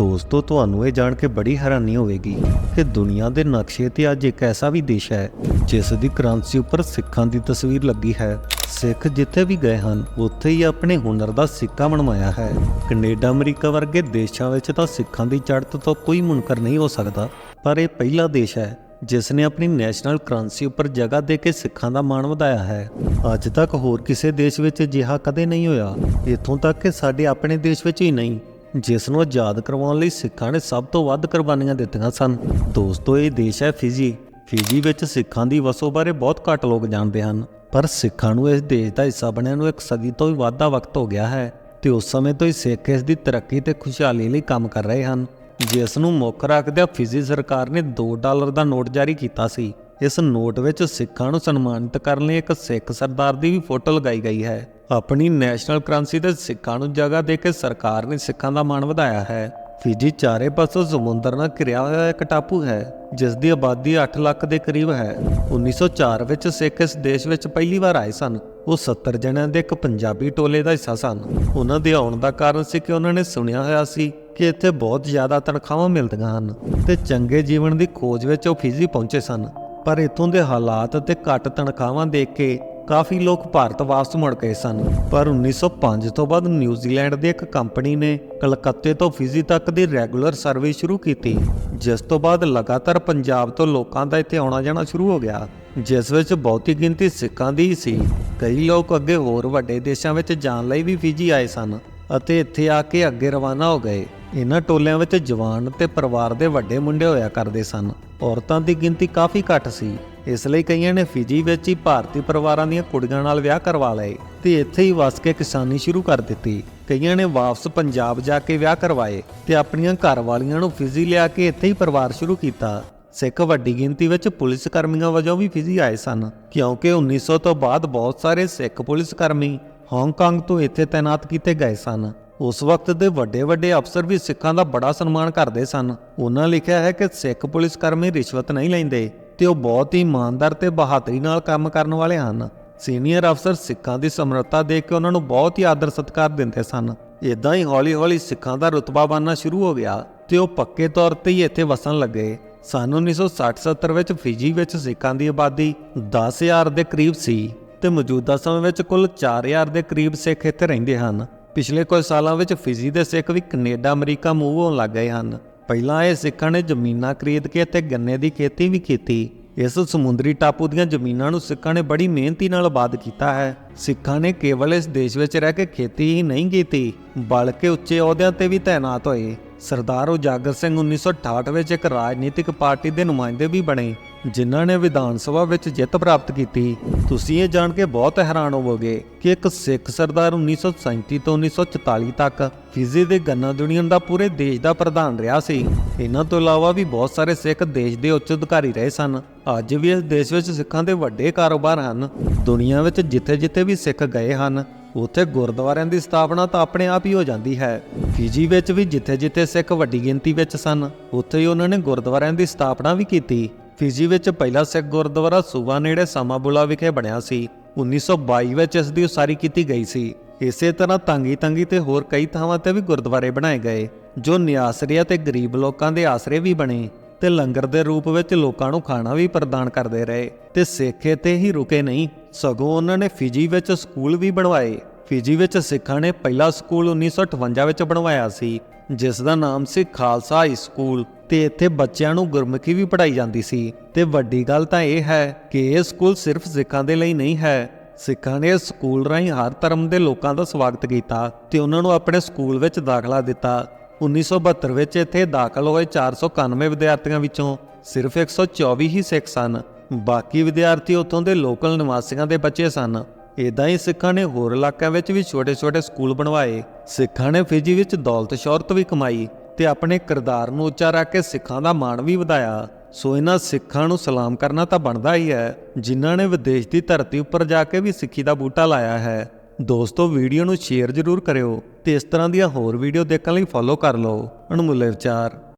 ਦੋਸਤੋ ਤੁਹਾਨੂੰ ਇਹ ਜਾਣ ਕੇ ਬੜੀ ਹੈਰਾਨੀ ਹੋਵੇਗੀ ਕਿ ਦੁਨੀਆ ਦੇ ਨਕਸ਼ੇ ਤੇ ਅੱਜ ਇੱਕ ਐਸਾ ਵੀ ਦੇਸ਼ ਹੈ, ਜਿਸ ਦੀ ਕਰੰਸੀ ਉੱਪਰ ਸਿੱਖਾਂ ਦੀ ਤਸਵੀਰ ਲੱਗੀ ਹੈ। ਸਿੱਖ ਜਿੱਥੇ ਵੀ ਗਏ ਹਨ, ਉੱਥੇ ਹੀ ਆਪਣੇ ਹੁਨਰ ਦਾ ਸਿੱਕਾ ਬਣਵਾਇਆ ਹੈ। ਕੈਨੇਡਾ, ਅਮਰੀਕਾ ਵਰਗੇ ਦੇਸ਼ਾਂ ਵਿੱਚ ਤਾਂ ਸਿੱਖਾਂ ਦੀ ਚੜ੍ਹਤ ਤੋਂ ਕੋਈ ਮੁਨਕਰ ਨਹੀਂ ਹੋ ਸਕਦਾ। ਪਰ ਇਹ ਪਹਿਲਾ ਦੇਸ਼ ਹੈ, ਜਿਸ ਨੇ ਆਪਣੀ ਨੈਸ਼ਨਲ ਕਰੰਸੀ ਉੱਪਰ ਜਗ੍ਹਾ ਦੇ ਕੇ ਸਿੱਖਾਂ ਦਾ ਮਾਣ ਵਧਾਇਆ ਹੈ। ਅੱਜ ਤੱਕ ਹੋਰ ਕਿਸੇ ਦੇਸ਼ ਵਿੱਚ ਅਜਿਹਾ ਕਦੇ ਨਹੀਂ ਹੋਇਆ। ਇੱਥੋਂ ਤੱਕ ਕਿ ਸਾਡੇ ਆਪਣੇ ਦੇਸ਼ ਵਿੱਚ ਹੀ ਨਹੀਂ। ਜਿਸ ਨੂੰ ਆਜ਼ਾਦ ਕਰਵਾਉਣ ਲਈ ਸਿੱਖਾਂ ਨੇ ਸਭ ਤੋਂ ਵੱਧ ਕੁਰਬਾਨੀਆਂ ਦਿੱਤੀਆਂ ਸਨ। ਦੋਸਤੋ, ਇਹ ਦੇਸ਼ ਹੈ ਫਿਜੀ। ਫਿਜੀ ਵਿੱਚ ਸਿੱਖਾਂ ਦੀ ਵਸੋਂ ਬਾਰੇ ਬਹੁਤ ਘੱਟ ਲੋਕ ਜਾਣਦੇ ਹਨ। ਪਰ ਸਿੱਖਾਂ ਨੂੰ ਇਸ ਦੇਸ਼ ਦਾ ਹਿੱਸਾ ਬਣਨ ਨੂੰ ਇੱਕ ਸਦੀ ਤੋਂ ਵੀ ਵੱਧ ਦਾ ਵਕਤ ਹੋ ਗਿਆ ਹੈ ਤੇ ਉਸ ਸਮੇਂ ਤੋਂ ਹੀ ਸਿੱਖ ਇਸ ਦੀ ਤਰੱਕੀ ਤੇ ਖੁਸ਼ਹਾਲੀ ਲਈ ਕੰਮ ਕਰ ਰਹੇ ਹਨ। ਜਿਸ ਨੂੰ ਮੁੱਖ ਰੱਖਦਿਆਂ ਫਿਜੀ ਸਰਕਾਰ ਨੇ 2 ਡਾਲਰ ਦਾ ਨੋਟ ਜਾਰੀ ਕੀਤਾ ਸੀ। ਇਸ ਨੋਟ ਵਿੱਚ ਸਿੱਖਾਂ ਨੂੰ ਸਨਮਾਨਿਤ ਕਰਨ ਲਈ ਇੱਕ ਸਿੱਖ ਸਰਦਾਰ ਦੀ ਵੀ ਫੋਟੋ ਲਗਾਈ ਗਈ ਹੈ। ਆਪਣੀ ਨੈਸ਼ਨਲ ਕਰੰਸੀ ਤੇ ਸਿੱਖਾਂ ਨੂੰ ਜਗ੍ਹਾ ਦੇ ਕੇ ਸਰਕਾਰ ਨੇ ਸਿੱਖਾਂ ਦਾ ਮਾਣ ਵਧਾਇਆ ਹੈ। ਫਿਜੀ ਚਾਰੇ ਪਾਸੋਂ ਸਮੁੰਦਰ ਨਾਲ ਘਿਰਿਆ ਹੋਇਆ ਇੱਕ ਟਾਪੂ ਹੈ, ਜਿਸ ਦੀ ਆਬਾਦੀ 8 ਲੱਖ ਦੇ ਕਰੀਬ ਹੈ। 1904 ਵਿੱਚ ਸਿੱਖ ਇਸ ਦੇਸ਼ ਵਿੱਚ ਪਹਿਲੀ ਵਾਰ ਆਏ ਸਨ। ਉਹ 70 ਜਣਿਆਂ ਦੇ ਇੱਕ ਪੰਜਾਬੀ ਟੋਲੇ ਦਾ ਹਿੱਸਾ ਸਨ। ਉਹਨਾਂ ਦੇ ਆਉਣ ਦਾ ਕਾਰਨ ਸੀ ਕਿ ਉਹਨਾਂ ਨੇ ਸੁਣਿਆ ਹੋਇਆ ਸੀ ਕਿ ਇੱਥੇ ਬਹੁਤ ਜ਼ਿਆਦਾ ਤਨਖਾਹਾਂ ਮਿਲਦੀਆਂ ਹਨ ਤੇ ਚੰਗੇ ਜੀਵਨ ਦੀ ਖੋਜ ਵਿੱਚ ਉਹ ਫਿਜੀ ਪਹੁੰਚੇ ਸਨ। ਪਰ ਇਥੋਂ ਦੇ ਹਾਲਾਤ ਅਤੇ ਘੱਟ ਤਨਖਾਹਾਂ ਦੇਖ ਕੇ ਕਾਫੀ ਲੋਕ ਭਾਰਤ ਵਾਪਸ ਮੁੜ ਗਏ ਸਨ। ਪਰ 1905 ਤੋਂ ਬਾਅਦ ਨਿਊਜ਼ੀਲੈਂਡ ਦੀ ਇੱਕ ਕੰਪਨੀ ਨੇ ਕਲਕੱਤੇ ਤੋਂ ਫਿਜੀ ਤੱਕ ਦੀ ਰੈਗੂਲਰ ਸਰਵਿਸ ਸ਼ੁਰੂ ਕੀਤੀ, ਜਿਸ ਤੋਂ ਬਾਅਦ ਲਗਾਤਾਰ ਪੰਜਾਬ ਤੋਂ ਲੋਕਾਂ ਦਾ ਇੱਥੇ ਆਉਣਾ ਜਾਣਾ ਸ਼ੁਰੂ ਹੋ ਗਿਆ, ਜਿਸ ਵਿੱਚ ਬਹੁਤੀ ਗਿਣਤੀ ਸਿੱਖਾਂ ਦੀ ਹੀ ਸੀ। ਕਈ ਲੋਕ ਅੱਗੇ ਹੋਰ ਵੱਡੇ ਦੇਸ਼ਾਂ ਵਿੱਚ ਜਾਣ ਲਈ ਵੀ ਫਿਜੀ ਆਏ ਸਨ ਅਤੇ ਇੱਥੇ ਆ ਕੇ ਅੱਗੇ ਰਵਾਨਾ ਹੋ ਗਏ। ਇਹਨਾਂ ਟੋਲਿਆਂ ਵਿੱਚ ਜਵਾਨ ਤੇ ਪਰਿਵਾਰ ਦੇ ਵੱਡੇ ਮੁੰਡੇ ਹੋਇਆ ਕਰਦੇ ਸਨ। ਔਰਤਾਂ ਦੀ ਗਿਣਤੀ ਕਾਫੀ ਘੱਟ ਸੀ। ਇਸ ਲਈ ਕਈਆਂ ਨੇ ਫਿਜੀ ਵਿੱਚ ਹੀ ਭਾਰਤੀ ਪਰਿਵਾਰਾਂ ਦੀਆਂ ਕੁੜੀਆਂ ਨਾਲ ਵਿਆਹ ਕਰਵਾ ਲਏ ਤੇ ਇੱਥੇ ਹੀ ਵਸ ਕੇ ਕਿਸਾਨੀ ਸ਼ੁਰੂ ਕਰ ਦਿੱਤੀ। ਕਈਆਂ ਨੇ ਵਾਪਸ ਪੰਜਾਬ ਜਾ ਕੇ ਵਿਆਹ ਕਰਵਾਏ ਤੇ ਆਪਣੀਆਂ ਘਰਵਾਲੀਆਂ ਨੂੰ ਫਿਜੀ ਲਿਆ ਕੇ ਇੱਥੇ ਹੀ ਪਰਿਵਾਰ ਸ਼ੁਰੂ ਕੀਤਾ। ਸਿੱਖ ਵੱਡੀ ਗਿਣਤੀ ਵਿੱਚ ਪੁਲਿਸ ਕਰਮੀਆਂ ਵਜੋਂ ਵੀ ਫਿਜੀ ਆਏ ਸਨ, ਕਿਉਂਕਿ 1900 ਤੋਂ ਬਾਅਦ ਬਹੁਤ ਸਾਰੇ ਸਿੱਖ ਪੁਲਿਸ ਕਰਮੀ ਹਾਂਗਕਾਂਗ ਤੋਂ ਇੱਥੇ ਤਾਇਨਾਤ ਕੀਤੇ ਗਏ ਸਨ। ਉਸ ਵਕਤ ਦੇ ਵੱਡੇ ਵੱਡੇ ਅਫਸਰ ਵੀ ਸਿੱਖਾਂ ਦਾ ਬੜਾ ਸਨਮਾਨ ਕਰਦੇ ਸਨ। ਉਹਨਾਂ ਲਿਖਿਆ ਹੈ ਕਿ ਸਿੱਖ ਪੁਲਿਸ ਕਰਮੀ ਰਿਸ਼ਵਤ ਨਹੀਂ ਲੈਂਦੇ ਤੇ ਉਹ ਬਹੁਤ ਹੀ ਇਮਾਨਦਾਰ ਤੇ ਬਹਾਦਰੀ ਨਾਲ ਕੰਮ ਕਰਨ ਵਾਲੇ ਹਨ। ਸੀਨੀਅਰ ਅਫਸਰ ਸਿੱਖਾਂ ਦੀ ਸਮਰੱਥਾ ਦੇਖ ਕੇ ਉਹਨਾਂ ਨੂੰ ਬਹੁਤ ਹੀ ਆਦਰ ਸਤਿਕਾਰ ਦਿੰਦੇ ਸਨ। ਇਦਾਂ ਹੀ ਹੌਲੀ-ਹੌਲੀ ਸਿੱਖਾਂ ਦਾ ਰੁਤਬਾ ਬਣਨਾ ਸ਼ੁਰੂ ਹੋ ਗਿਆ ਤੇ ਉਹ ਪੱਕੇ ਤੌਰ ਤੇ ਹੀ ਇੱਥੇ ਵਸਣ ਲੱਗੇ। ਸਨ 1960-70 ਵਿੱਚ ਫਿਜੀ ਵਿੱਚ ਸਿੱਖਾਂ ਦੀ ਆਬਾਦੀ 10000 ਦੇ ਕਰੀਬ ਸੀ ਤੇ ਮੌਜੂਦਾ ਸਮੇਂ ਵਿੱਚ ਕੁੱਲ 4000 ਦੇ ਕਰੀਬ ਸਿੱਖ ਇੱਥੇ ਰਹਿੰਦੇ ਹਨ। ਪਿਛਲੇ ਕੁਝ ਸਾਲਾਂ ਵਿੱਚ ਫਿਜੀ ਦੇ ਸਿੱਖ ਵੀ ਕੈਨੇਡਾ, ਅਮਰੀਕਾ ਮੂਵ ਹੋਣ ਲੱਗ ਗਏ ਹਨ। ਪਹਿਲਾਂ ਇਹ ਸਿੱਖਾਂ ਨੇ ਜ਼ਮੀਨਾਂ ਖਰੀਦ ਕੇ ਅਤੇ ਗੰਨੇ ਦੀ ਖੇਤੀ ਵੀ ਕੀਤੀ। ਇਸ ਸਮੁੰਦਰੀ ਟਾਪੂ ਦੀਆਂ ਜ਼ਮੀਨਾਂ ਨੂੰ ਸਿੱਖਾਂ ਨੇ ਬੜੀ ਮਿਹਨਤੀ ਨਾਲ ਆਬਾਦ ਕੀਤਾ ਹੈ। ਸਿੱਖਾਂ ਨੇ ਕੇਵਲ ਇਸ ਦੇਸ਼ ਵਿੱਚ ਰਹਿ ਕੇ ਖੇਤੀ ਹੀ ਨਹੀਂ ਕੀਤੀ, ਬਲਕਿ ਉੱਚੇ ਅਹੁਦਿਆਂ ਤੇ ਵੀ ਤਾਇਨਾਤ ਹੋਏ। ਸਰਦਾਰ ਉਜਾਗਰ ਸਿੰਘ 1968 ਵਿੱਚ ਇੱਕ ਰਾਜਨੀਤਿਕ ਪਾਰਟੀ ਦੇ ਨੁਮਾਇੰਦੇ ਵੀ ਬਣੇ। ਜਿਨ੍ਹਾਂ ਨੇ ਵਿਧਾਨ ਸਭਾ ਵਿੱਚ ਜਿੱਤ ਪ੍ਰਾਪਤ ਕੀਤੀ, ਤੁਸੀਂ ਇਹ ਜਾਣ ਕੇ ਬਹੁਤ ਹੈਰਾਨ ਹੋਵੋਗੇ ਕਿ ਇੱਕ ਸਿੱਖ ਸਰਦਾਰ 1937 ਤੋਂ 1944 ਤੱਕ ਫਿਜੀ ਦੇ ਗੰਨਾ ਯੂਨੀਅਨ ਦਾ ਪੂਰੇ ਦੇਸ਼ ਦਾ ਪ੍ਰਧਾਨ ਰਿਹਾ ਸੀ। ਇਹਨਾਂ ਤੋਂ ਇਲਾਵਾ ਵੀ ਬਹੁਤ ਸਾਰੇ ਸਿੱਖ ਦੇਸ਼ ਦੇ ਉੱਚ ਅਧਿਕਾਰੀ ਰਹੇ ਸਨ। ਅੱਜ ਵੀ ਇਸ ਦੇਸ਼ ਵਿੱਚ ਸਿੱਖਾਂ ਦੇ ਵੱਡੇ ਕਾਰੋਬਾਰ ਹਨ। ਦੁਨੀਆ ਵਿੱਚ ਜਿੱਥੇ-ਜਿੱਥੇ ਵੀ ਸਿੱਖ ਗਏ ਹਨ, ਉੱਥੇ ਗੁਰਦੁਆਰਿਆਂ ਦੀ ਸਥਾਪਨਾ ਤਾਂ ਆਪਣੇ ਆਪ ਹੀ ਹੋ ਜਾਂਦੀ ਹੈ। ਫਿਜੀ ਵਿੱਚ ਵੀ ਜਿੱਥੇ-ਜਿੱਥੇ ਸਿੱਖ ਵੱਡੀ ਗਿਣਤੀ ਵਿੱਚ ਸਨ, ਉੱਥੇ ਹੀ ਉਹਨਾਂ ਨੇ ਗੁਰਦੁਆਰਿਆਂ ਦੀ ਸਥਾਪਨਾ ਵੀ ਕੀਤੀ। ਫਿਜੀ ਵਿੱਚ ਪਹਿਲਾ ਸਿੱਖ ਗੁਰਦੁਆਰਾ ਸੂਬਾ ਨੇੜੇ ਸਮਾਬੁਲਾ ਵਿਖੇ ਬਣਿਆ ਸੀ। 1922 ਵਿੱਚ ਇਸ ਦੀ ਉਸਾਰੀ ਕੀਤੀ ਗਈ ਸੀ। ਇਸੇ ਤਰ੍ਹਾਂ ਤੰਗੀ ਤੰਗੀ ਤੇ ਹੋਰ ਕਈ ਥਾਵਾਂ ਤੇ ਵੀ ਗੁਰਦੁਆਰੇ ਬਣਾਏ ਗਏ, ਜੋ ਨਿਆਸਰੀਆ ਤੇ ਗਰੀਬ ਲੋਕਾਂ ਦੇ ਆਸਰੇ ਵੀ ਬਣੇ ਤੇ ਲੰਗਰ ਦੇ ਰੂਪ ਵਿੱਚ ਲੋਕਾਂ ਨੂੰ ਖਾਣਾ ਵੀ ਪ੍ਰਦਾਨ ਕਰਦੇ ਰਹੇ ਤੇ ਸਿੱਖ ਇੱਥੇ ਹੀ ਰੁਕੇ ਨਹੀਂ, ਸਗੋਂ ਉਹਨਾਂ ਨੇ ਫਿਜੀ ਵਿੱਚ ਸਕੂਲ ਵੀ ਬਣਵਾਏ। ਫਿਜੀ ਵਿੱਚ ਸਿੱਖਾਂ ਨੇ ਪਹਿਲਾ ਸਕੂਲ 1958 ਵਿੱਚ ਬਣਵਾਇਆ ਸੀ। ਜਿਸ ਦਾ ਨਾਮ ਸੀ ਖਾਲਸਾ ਹਾਈ ਸਕੂਲ ਤੇ ਇੱਥੇ ਬੱਚਿਆਂ ਨੂੰ ਗੁਰਮੁਖੀ ਵੀ ਪੜ੍ਹਾਈ ਜਾਂਦੀ ਸੀ। ਤੇ ਵੱਡੀ ਗੱਲ ਤਾਂ ਇਹ ਹੈ ਕਿ ਇਹ ਸਕੂਲ ਸਿਰਫ ਸਿੱਖਾਂ ਦੇ ਲਈ ਨਹੀਂ ਹੈ। ਸਿੱਖਾਂ ਨੇ ਸਕੂਲ ਰਾਹੀਂ ਹਰ ਧਰਮ ਦੇ ਲੋਕਾਂ ਦਾ ਸਵਾਗਤ ਕੀਤਾ ਤੇ ਉਹਨਾਂ ਨੂੰ ਆਪਣੇ ਸਕੂਲ ਵਿੱਚ ਦਾਖਲਾ ਦਿੱਤਾ। 1972 ਵਿੱਚ ਇੱਥੇ ਦਾਖਲ ਹੋਏ 491 ਵਿਦਿਆਰਥੀਆਂ ਵਿੱਚੋਂ ਸਿਰਫ 124 ਹੀ ਸਿੱਖ ਸਨ। ਬਾਕੀ ਵਿਦਿਆਰਥੀ ਉੱਥੋਂ ਦੇ ਲੋਕਲ ਨਿਵਾਸੀਆਂ ਦੇ ਬੱਚੇ ਸਨ। ਇਦਾਂ ਹੀ ਸਿੱਖਾਂ ਨੇ ਹੋਰ ਇਲਾਕਿਆਂ ਵਿੱਚ ਵੀ ਛੋਟੇ-ਛੋਟੇ ਸਕੂਲ ਬਣਵਾਏ। ਸਿੱਖਾਂ ਨੇ ਫਿਜੀ ਵਿੱਚ ਦੌਲਤ ਸ਼ੌਹਰਤ ਵੀ ਕਮਾਈ ਤੇ ਆਪਣੇ ਕਿਰਦਾਰ ਨੂੰ ਉੱਚਾ ਰੱਖ ਕੇ ਸਿੱਖਾਂ ਦਾ ਮਾਣ ਵੀ ਵਧਾਇਆ। ਸੋ ਇਹਨਾਂ ਸਿੱਖਾਂ ਨੂੰ ਸਲਾਮ ਕਰਨਾ ਤਾਂ ਬਣਦਾ ਹੀ ਹੈ, ਜਿਨ੍ਹਾਂ ਨੇ ਵਿਦੇਸ਼ ਦੀ ਧਰਤੀ ਉੱਪਰ ਜਾ ਕੇ ਵੀ ਸਿੱਖੀ ਦਾ ਬੂਟਾ ਲਾਇਆ ਹੈ। ਦੋਸਤੋ, ਵੀਡੀਓ ਨੂੰ ਸ਼ੇਅਰ ਜ਼ਰੂਰ ਕਰਿਓ ਤੇ ਇਸ ਤਰ੍ਹਾਂ ਦੀਆਂ ਹੋਰ ਵੀਡੀਓ ਦੇਖਣ ਲਈ ਫੋਲੋ ਕਰ ਲਓ। ਅਣਮੁੱਲੇ ਵਿਚਾਰ।